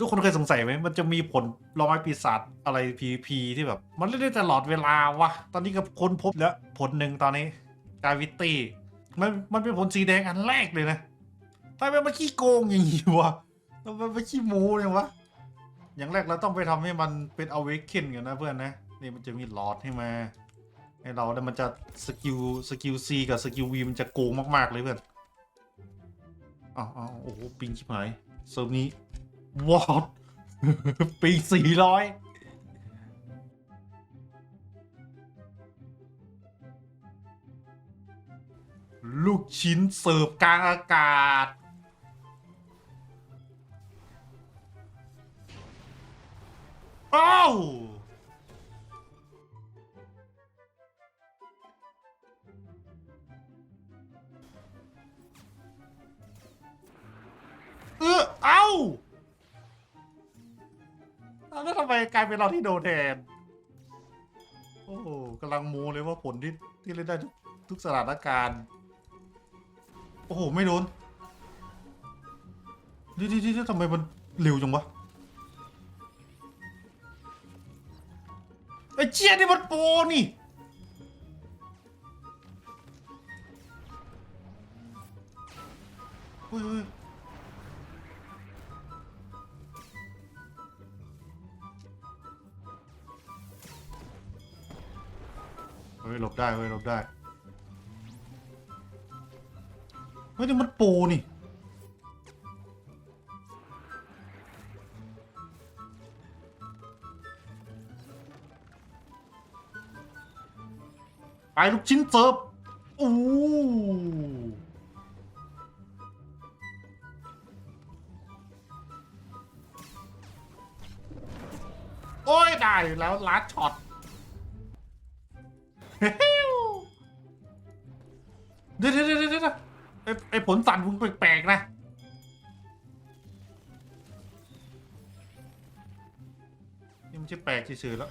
ทุกคนเคยสงสัยไหมมันจะมีผลร้อยปีศาจอะไร PVP ที่แบบ มันเล่นได้ตลอดเวลาวะตอนนี้ก็ค้นพบแล้วผลหนึ่งตอนนี้กาวิตี้มันมันเป็นผลสีแดงอันแรกเลยนะทำไมมันขี้โกงอย่างนี้วะทำไมมันขี้โม้เนี่ยวะอย่างแรกเราต้องไปทำให้มันเป็น awaken กันนะเพื่อนนะนี่มันจะมีหลอดให้มาให้เราแล้วมันจะสกิลสกิล C กับสกิล V มันจะโกงมากๆเลยเพื่อนอ้าวอ้าวโอ้โหปิงชิบหายเซิร์ฟนี้ วอดปิงสี่ร้อยลูกชิ้นเสิร์ฟกลางอากาศ อ้าว เออเอ้าแล้วทำ ไมกลายเป็นเราที่โดนแทน โอ้โหกำลังมูเลยว่าผลที่ที่เล่นได้ทุกทุกสถานการณ์ โอ้โห ไม่โดนดิดิดิดิทำไมมันเร็วจังวะไอ้เจี๊ยนี่มันโปนี่เฮ้ย หลบได้เฮ้ยหลบได้เฮ้ยนี่มันปรนี่ไปลูกชิ้นเสิร์ฟอู้โอ้ยได้แล้วลัดช็อต ลสั่นมึงแปลกๆนะนี่มันใช่แปลกเฉยๆแล้ว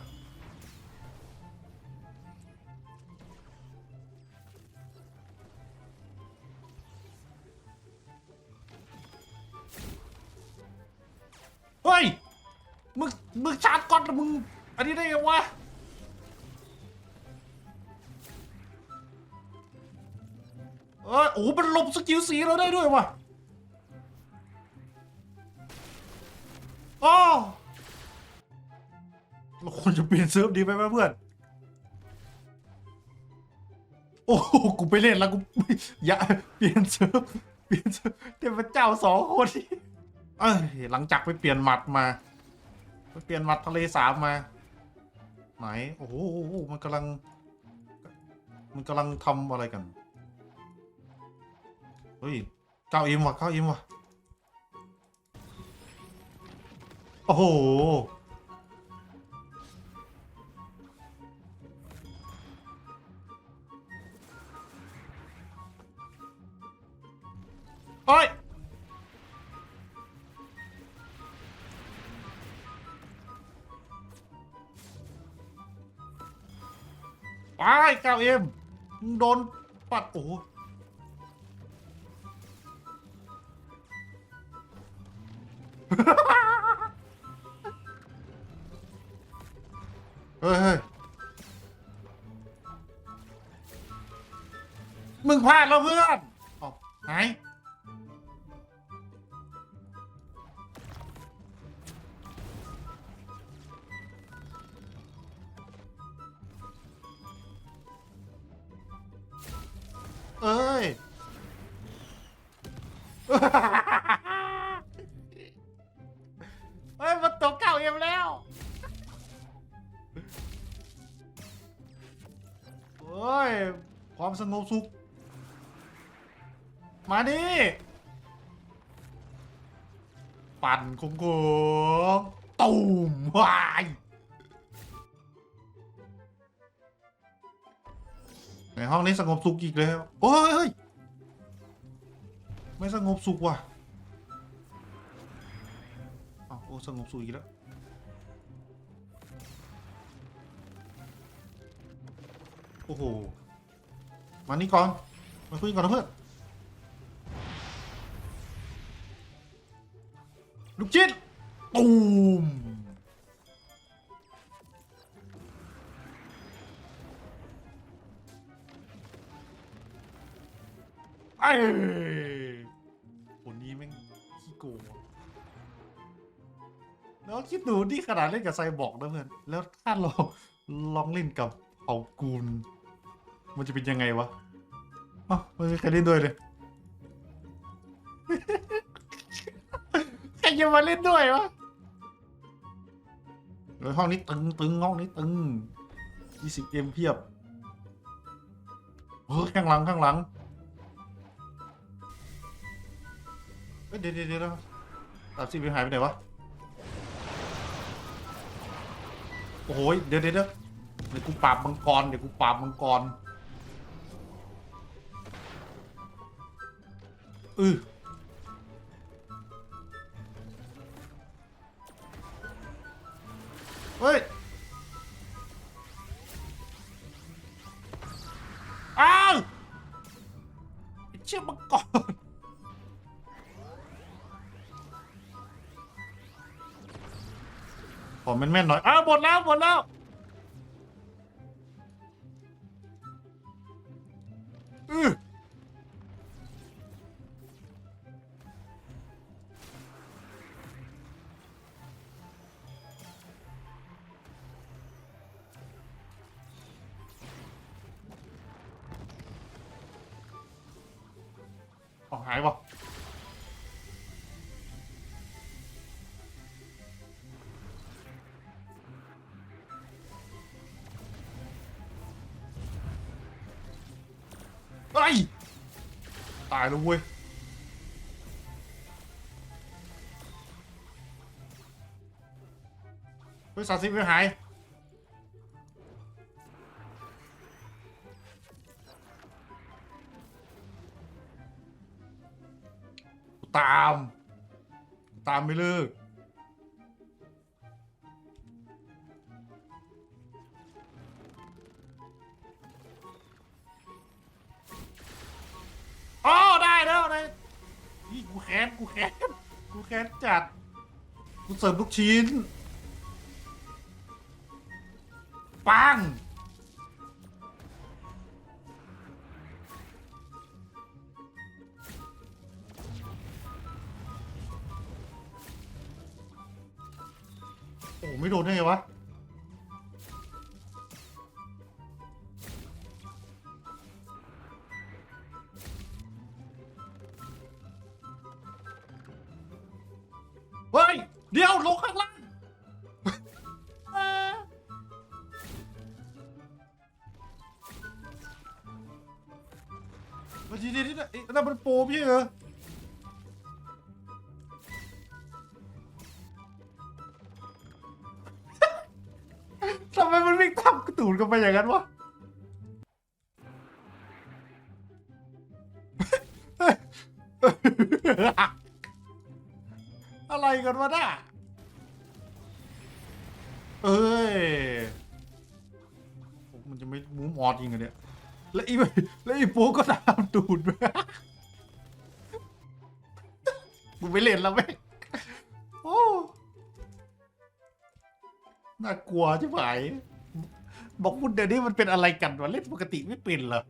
เฮ้ยมึงมึงชาร์จก่อนแล้วมึงอันนี้ได้ไงวะ เอ้ยโอ้โหมันหลบสกิลสีเราได้ด้วยว่ะอ้าวเราควรจะเปลี่ยนเซิร์ฟดีไหมเพื่อน โอ้โหกูไปเล่นแล้วกูอย่าเปลี่ยนเซิร์ฟเปลี่ยนเซิร์ฟเทพเจ้าสองคนเอ้ยหลังจากไปเปลี่ยนหมัดมา ไปเปลี่ยนหมัดทะเลสาบมา ไหน โอ้โห มันกำลัง มันกำลังทำอะไรกัน เฮ้ยเก้าอิมว่ะเก้าอิมว่ะ โอ้โห โอ้ยไปเก้าเอ็มโดนปัด โอ้ เฮ้ยเฮ้ยมึงพลาดแล้วเพื่อนเอ้าไหนเอ้ย เฮ้ยมันตกเก่าเอ็มแล้วเฮ้ยความสงบสุข มาดิปั่นคงคงตูมวายในห้องนี้สงบสุขอีกแล้วโอ้ยเฮ้ยไม่สงบสุขว่ะ สงบสุขอีกแล้วโอ้โหมานี่ก่อนมาคุยก่อนนะเพื่อนลูกจิตตูมไอ้ แล้วคิดดูนี่ขนาดเล่นกับไซบอร์กนะเพื่อน แล้วถ้าเราลองเล่นกับเผ่ากูลมันจะเป็นยังไงวะเอ้าไม่มีใครเล่นด้วยเลยใครจะมาเล่นด้วยวะเฮ้ยห้องนี้ตึงตึงห้องนี้ตึงยี่สิบเอ็มเพียบเฮ้ยข้างหลังข้างหลังเฮ้เดี๋ยวเดี๋ยวเดี๋ยวตัดสิบหายไปไหนวะ โอ้โหยเดี๋ยวเดี๋ยวเดี๋ยวเดี๋ยวกูปราบมังกรเดี๋ยวกูปราบมังกรอือเฮ้ยอ้าวเชี่ยมังกร อแม่นๆหน่อยอ้าวหมดแล้วหมดแล้ว อือเอาหายป่ะ ไอ้ยตายแล้วเว้ยเฮ้ยสามสิบไม่หายตาม ตามไม่เลิก อ๋อได้แล้วได้นี่กูแค้นกูแค้นกูแค้นจัด กูเสิร์ฟลูกชิ้น ปัง โอ้ไม่โดนได้ไงวะ มาทีนี้นี่นะเอ๊ะนั่นมันโปรไม่ใช่เหรอทำไมมันวิ่งตามกระตูนกันไปอย่างนั้นวะอะไรกันวะน่ะเอ้ย มันจะไม่มูมออดจริงเหรอเนี่ย แล้วอีแล้วอีปูก็ตามดูดไปกูไม่เล่นแล้วไหมโอ้น่ากลัวใช่ไหมบอกมุดเดี๋ยวนี้มันเป็นอะไรกันวะเล่นปกติไม่เป็นเหรอ